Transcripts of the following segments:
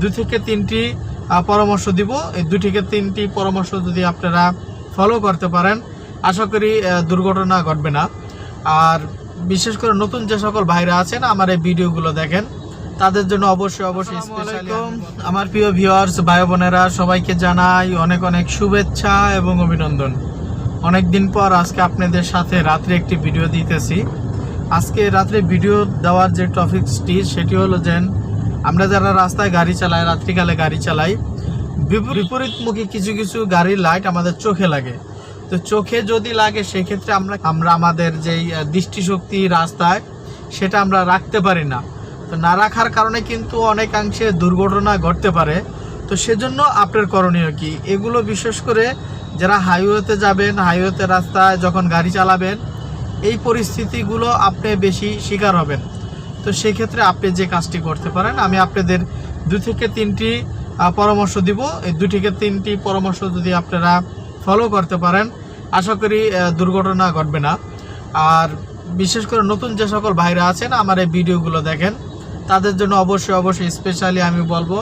দুই থেকে তিনটি পরামর্শ দিব। এই দুই থেকে তিনটি পরামর্শ যদি আপনারা ফলো করতে পারেন আশা করি দুর্ঘটনা ঘটবে না। আর বিশেষ করে নতুন যে সকল ভাইরা আছেন আমার এই ভিডিওগুলো দেখেন তাদের জন্য অবশ্যই অবশ্যই স্পেশালি আমার প্রিয় ভিউয়ার্স ভাই বোনেরা সবাইকে জানাই অনেক অনেক শুভেচ্ছা এবং অভিনন্দন। অনেক দিন পর আজকে আপনাদের সাথে রাত্রে একটি ভিডিও দিতেছি। আজকে রাত্রে ভিডিও দেওয়ার যে টপিকসটি সেটি হলো যে আমরা যারা রাস্তায় গাড়ি চালাই, রাত্রিকালে গাড়ি চালাই বিপ- বিপরীতমুখী কিছু কিছু গাড়ির লাইট আমাদের চোখে লাগে। তো চোখে যদি লাগে, সেক্ষেত্রে আমরা আমরা আমাদের যেই দৃষ্টিশক্তি রাস্তায়, সেটা আমরা রাখতে পারি না। তো না রাখার কারণে কিন্তু অনেকাংশে দুর্ঘটনা ঘটতে পারে। তো সেজন্য আপনার করণীয় কি? এগুলো বিশেষ করে যারা হাইওয়েতে যাবেন হাইওয়েতে রাস্তায় যখন গাড়ি চালাবেন, এই পরিস্থিতিগুলো আপনি বেশি শিকার হবেন। তো সেই ক্ষেত্রে আপনি যে কাজটি করতে পারেন, আমি আপনাদের দু থেকে তিনটি পরামর্শ দিব। এই দু থেকে তিনটি পরামর্শ যদি আপনারা ফলো করতে পারেন, আশা করি দুর্ঘটনা ঘটবে না। আর বিশেষ করে নতুন যে সকল ভাইরা আছেন, আমার এই ভিডিওগুলো দেখেন, তাদের জন্য অবশ্যই অবশ্যই স্পেশালি আমি বলব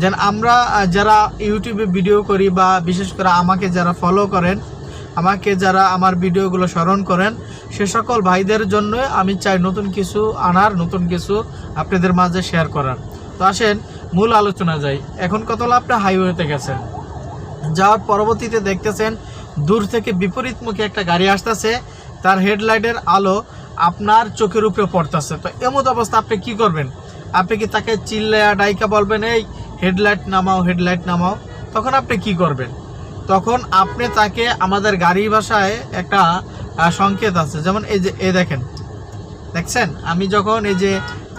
যেন আমরা যারা ইউটিউবে ভিডিও করি বা বিশেষ করে আমাকে যারা ফলো করেন আমাকে যারা আমার ভিডিওগুলো স্মরণ করেন, সে সকল ভাইদের জন্য আমি চাই নতুন কিছু আনার, নতুন কিছু আপনাদের মাঝে শেয়ার করার। তো আসেন, মূল আলোচনা যাই। এখন কত আপনি হাইওয়েতে গেছেন? যাওয়ার পরবর্তীতে দেখতেছেন, দূর থেকে বিপরীতমুখী একটা গাড়ি আসতেছে, তার হেডলাইটের আলো আপনার চোখের উপরে পড়তেছে। তো এমত অবস্থা আপনি কি করবেন? আপনি কি তাকে চিল্লায়া, ডাইকা বলবেন, এই, হেডলাইট নামাও হেডলাইট নামাও তখন আপনি কি করবেন? তখন আপনি তাকে আমাদের গাড়ি ভাষায় একটা সংকেত আছে। যেমন এই যে এ দেখেন। দেখছেন? আমি যখন এই যে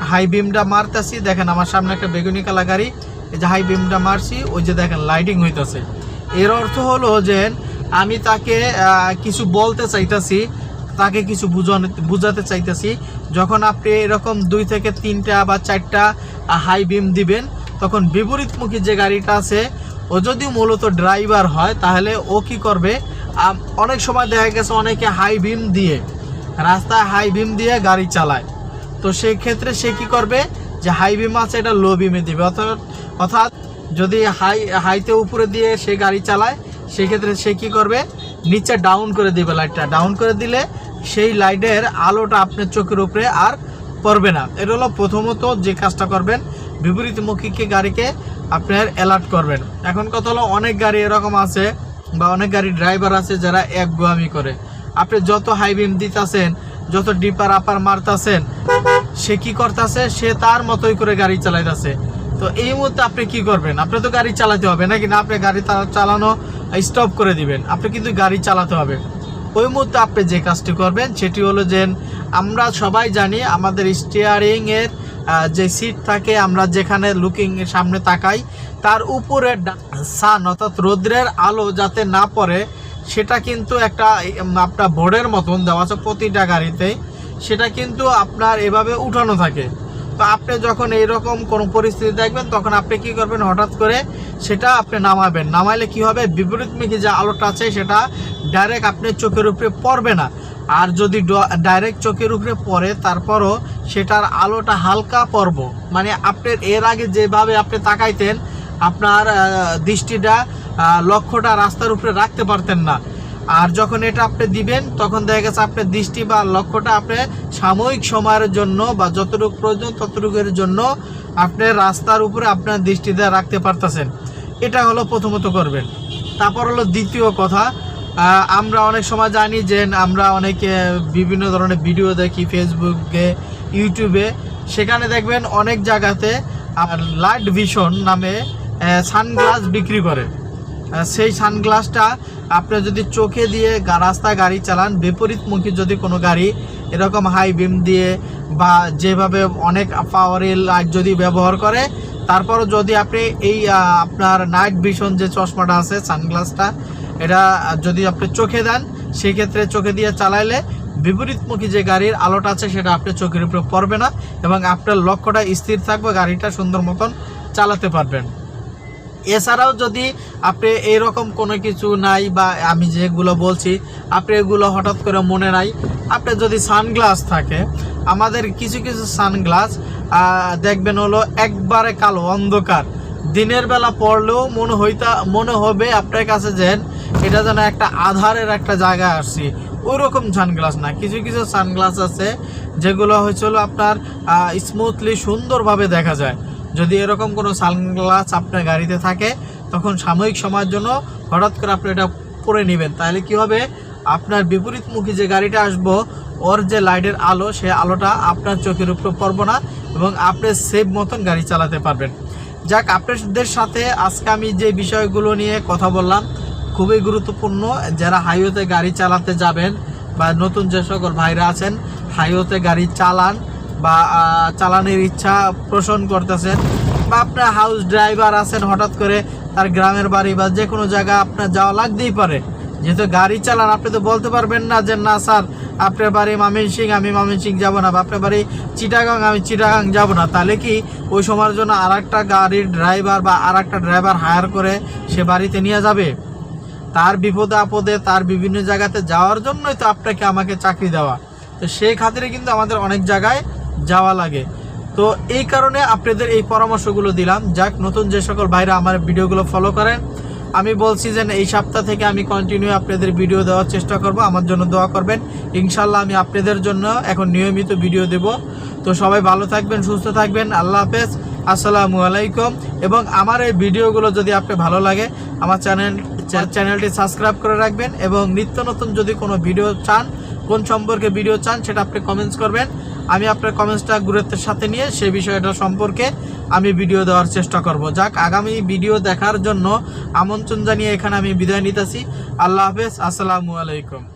হাই বিমটা মারতেছি, দেখেন আমার সামনে একটা বেগুনি কালা গাড়ি, এই যে হাই বিমটা মারছি, ওই যে দেখেন লাইটিং হইতেছে। এর অর্থ হলো যে আমি তাকে কিছু বলতে চাইতাছি, তাকে কিছু বুঝানো, বুঝাতে চাইতেছি। যখন আপনি এরকম দুই থেকে তিনটা বা চারটা হাই বিম দিবেন, তখন বিপরীতমুখী যে গাড়িটা আছে ও যদি মূলত ড্রাইভার হয়, তাহলে ও কি করবে? অনেক সময় দেখা গেছে অনেকে হাই বিম দিয়ে, রাস্তায় হাই বিম দিয়ে গাড়ি চালায়। তো সেই ক্ষেত্রে সে কি করবে? যে হাই বিম আছে, এটা লো বিমে দিবে। অর্থাৎ অর্থাৎ যদি হাই হাইতে উপরে দিয়ে সে গাড়ি চালায় সেই ক্ষেত্রে সে কি করবে? নিচে ডাউন করে দিবে লাইটটা ডাউন করে দিলে সেই লাইটের আলোটা আপনার চোখের উপরে আর পড়বে না। এটা হলো প্রথমত যে কাজটা করবেন। বিপরীতমুখীকে গাড়িকে আপনার অ্যালার্ট করবেন। এখন কথা হলো অনেক গাড়ি এরকম আছে বা অনেক গাড়ি ড্রাইভার আছে যারা এক গোয়ামি করে। আপনি যত হাই বিম দিতেছেন যত ডিপার আপার মারতাছেন সে কি করতেছে? সে তার মতোই করে গাড়ি চালাইতেছে। তো এই মুহূর্তে আপনি কি করবেন? আপনি তো গাড়ি চালাতে হবে নাকি না? আপনি গাড়ি চালানো স্টপ করে দিবেন। আপনি কিন্তু গাড়ি চালাতে হবে। ওই মুহূর্তে আপনি যে কাজটি করবেন সেটি হলো যে আমরা সবাই জানি আমাদের স্টিয়ারিং এর আহ, যে সিট থাকে, আমরা যেখানে লুকিং সামনে তাকাই, তার উপরে সান অর্থাৎ রৌদ্রের আলো যাতে না পড়ে, সেটা কিন্তু একটা আপনার বোর্ডের মতন দেওয়া আছে প্রতিটা গাড়িতে, সেটা কিন্তু আপনার এভাবে উঠানো থাকে। তো আপনি যখন এইরকম কোনো পরিস্থিতি দেখবেন, তখন আপনি কি করবেন? হঠাৎ করে সেটা আপনি নামাবেন। নামাইলে কি হবে? বিপরীতমুখী যে আলোটা আছে, সেটা ডাইরেক্ট আপনার চোখের উপরে পড়বে না। আর যদি ডাইরেক্ট চোখের উপরে পড়ে, তারপরও সেটার আলোটা হালকা পর্ব। মানে আপনার এর আগে যেভাবে আপনি তাকাইতেন, আপনার দৃষ্টিটা লক্ষ্যটা রাস্তার উপরে রাখতে পারতেন না। আর যখন এটা আপনি দিবেন, তখন দেখা গেছে আপনার দৃষ্টি বা লক্ষ্যটা আপনি সাময়িক সময়ের জন্য বা যতটুকু প্রয়োজন ততটুকুর জন্য আপনি রাস্তার উপরে আপনার দৃষ্টিটা রাখতে পারতেছেন। এটা হলো প্রথমত করবেন। তারপর হলো দ্বিতীয় কথা আমরা অনেক সময় জানি যে আমরা অনেকে বিভিন্ন ধরনের ভিডিও দেখি ফেসবুকে ইউটিউবে সেখানে দেখবেন অনেক জায়গাতে লাইট ভিশন নামে সানগ্লাস বিক্রি করে। সেই সানগ্লাসটা আপনি যদি চোখে দিয়ে রাস্তায় গাড়ি চালান, বিপরীতমুখী যদি কোনো গাড়ি এরকম হাই বিম দিয়ে বা যেভাবে অনেক পাওয়ারের লাইট যদি ব্যবহার করে, তারপরও যদি আপনি এই আপনার নাইট ভিশন যে চশমাটা আছে সানগ্লাসটা এটা যদি আপনি চোখে দেন, সেক্ষেত্রে চোখে দিয়ে চালাইলে বিপরীতমুখী যে গাড়ির আলোটা আছে, সেটা আপনার চোখের উপরে পড়বে না এবং আপনার লক্ষ্যটা স্থির থাকবে, গাড়িটা সুন্দর মতন চালাতে পারবেন। এছাড়াও যদি আপনি এরকম কোনো কিছু নাই বা আমি যেগুলো বলছি, আপনি এগুলো হঠাৎ করে মনে নাই, আপনি যদি সানগ্লাস থাকে, আমাদের কিছু কিছু সানগ্লাস দেখবেন হলো একবারে কালো, অন্ধকার। দিনের বেলা পড়লেও মনে হইতা, মনে হবে আপনার কাছে যে এটা যেন একটা আধারের একটা জায়গায় আসছি। ওই রকম সানগ্লাস না, কিছু কিছু সানগ্লাস আছে, যেগুলো হয়েছিল আপনার স্মুথলি সুন্দরভাবে দেখা যায়। যদি এরকম কোনো সানগ্লাস আপনার গাড়িতে থাকে, তখন সাময়িক সময়ের জন্য হঠাৎ করে আপনি এটা পরে নেবেন। তাহলে কি হবে? আপনার বিপরীতমুখী যে গাড়িটা আসব, ওর যে লাইটের আলো, সে আলোটা আপনার চোখের উপরে পড়ব না এবং আপনি সেফ মতন গাড়ি চালাতে পারবেন। যাক, আপনাদের সাথে আজকে আমি যে বিষয়গুলো নিয়ে কথা বললাম খুবই গুরুত্বপূর্ণ। যারা হাইওয়েতে গাড়ি চালাতে যাবেন বা নতুন যে সকল ভাইরা আছেন, হাইওয়েতে গাড়ি চালান বা চালানোর ইচ্ছা পোষণ করতেছেন বা আপনার হাউস ড্রাইভার আছেন, হঠাৎ করে তার গ্রামের বাড়ি বা যে কোনো জায়গা আপনার যাওয়া লাগতেই পারে। যেহেতু গাড়ি চালান, আপনি তো বলতে পারবেন না যে, না, স্যার, আপনার বাড়ি মামিনসিং আমি মামিনসিং যাব না বা আপনার বাড়ি চিটাগাং, আমি চিটাগাং যাব না। তাহলে কি ওই সময়ের জন্য আর গাড়ির ড্রাইভার বা আর ড্রাইভার হায়ার করে সে বাড়িতে নিয়ে যাবে? তার বিপদে আপদে, তার বিভিন্ন জায়গাতে যাওয়ার জন্যই তো আপনাকে আমাকে চাকরি দেওয়া। তো সেই খাতিরে কিন্তু আমাদের অনেক জায়গায় যাওয়া লাগে। তো এই কারণে আপনাদের এই পরামর্শগুলো দিলাম। যাক, নতুন যে সকল ভাইরা আমার ভিডিওগুলো ফলো করেন, আমি বলছি যে এই সপ্তাহ থেকে আমি কন্টিনিউ আপনাদের ভিডিও দেওয়ার চেষ্টা করব। আমার জন্য দোয়া করবেন। ইনশাল্লাহ আমি আপনাদের জন্য এখন নিয়মিত ভিডিও দেব। তো সবাই ভালো থাকবেন, সুস্থ থাকবেন। আল্লাহ হাফেজ। আসসালামু আলাইকুম। এবং আমার এই ভিডিওগুলো যদি আপনার ভালো লাগে, আমার চ্যানেল চ্যা- চ্যানেলটি সাবস্ক্রাইব করে রাখবেন এবং নিত্য নতুন যদি কোনো ভিডিও চান, কোন সম্পর্কে ভিডিও চান সেটা আপনি কমেন্টস করবেন। আমি আপনার কমেন্টসটা গুরুত্বের সাথে নিয়ে সেই বিষয়টা সম্পর্কে আমি ভিডিও দেওয়ার চেষ্টা করব। যাক, আগামী ভিডিও দেখার জন্য আমন্ত্রণ জানিয়ে এখানে আমি বিদায় নিতেছি। আল্লাহ হাফেজ, আসসালামু আলাইকুম।